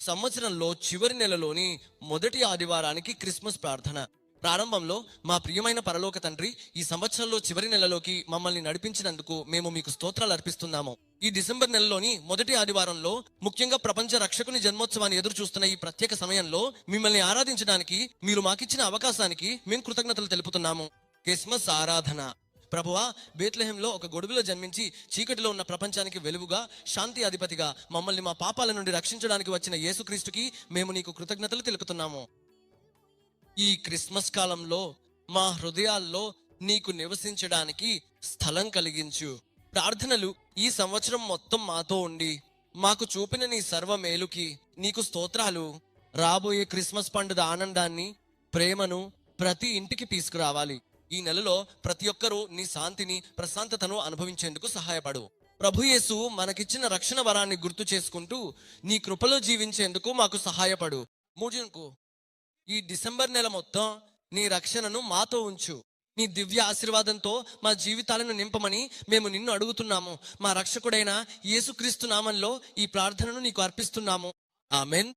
సంవత్సరంలో చివరి నెలలోని మొదటి ఆదివారానికి క్రిస్మస్ ప్రార్థన. ప్రారంభంలో మా ప్రియమైన పరలోక తండ్రి ఈ సంవత్సరంలో చివరి నెలలోకి మమ్మల్ని నడిపించినందుకు మేము మీకు స్తోత్రాలు అర్పిస్తున్నాము. ఈ డిసెంబర్ నెలలోని మొదటి ఆదివారంలో ముఖ్యంగా ప్రపంచ రక్షకుని జన్మోత్సవాన్ని ఎదురు చూస్తున్న ఈ ప్రత్యేక సమయంలో మిమ్మల్ని ఆరాధించడానికి మీరు మాకిచ్చిన అవకాశానికి మేము కృతజ్ఞతలు తెలుపుతున్నాము. క్రిస్మస్ ఆరాధన. ప్రభువా బేత్లహెంలో ఒక గొడుగులో జన్మించి చీకటిలో ఉన్న ప్రపంచానికి వెలుగుగా శాంతి అధిపతిగా మమ్మల్ని మా పాపాల నుండి రక్షించడానికి వచ్చిన యేసుక్రీస్తుకి మేము నీకు కృతజ్ఞతలు తెలుపుతున్నాము. ఈ క్రిస్మస్ కాలంలో మా హృదయాల్లో నీకు నివసించడానికి స్థలం కలిగించు. ప్రార్థనలు ఈ సంవత్సరం మొత్తం మాతో ఉండి మాకు చూపిన నీ సర్వ మేలుకి నీకు స్తోత్రాలు. రాబోయే క్రిస్మస్ పండుగ ఆనందాన్ని ప్రేమను ప్రతి ఇంటికి తీసుకురావాలి. ఈ నెలలో ప్రతి ఒక్కరూ నీ శాంతిని ప్రశాంతతను అనుభవించేందుకు సహాయపడు. ప్రభుయేసు మనకిచ్చిన రక్షణ వరాన్ని గుర్తు చేసుకుంటూ నీ కృపలో జీవించేందుకు మాకు సహాయపడు. మూడుకు ఈ డిసెంబర్ నెల మొత్తం నీ రక్షణను మాతో ఉంచు. నీ దివ్య ఆశీర్వాదంతో మా జీవితాలను నింపమని మేము నిన్ను అడుగుతున్నాము. మా రక్షకుడైన యేసుక్రీస్తు నామంలో ఈ ప్రార్థనను నీకు అర్పిస్తున్నాము. ఆమెన్.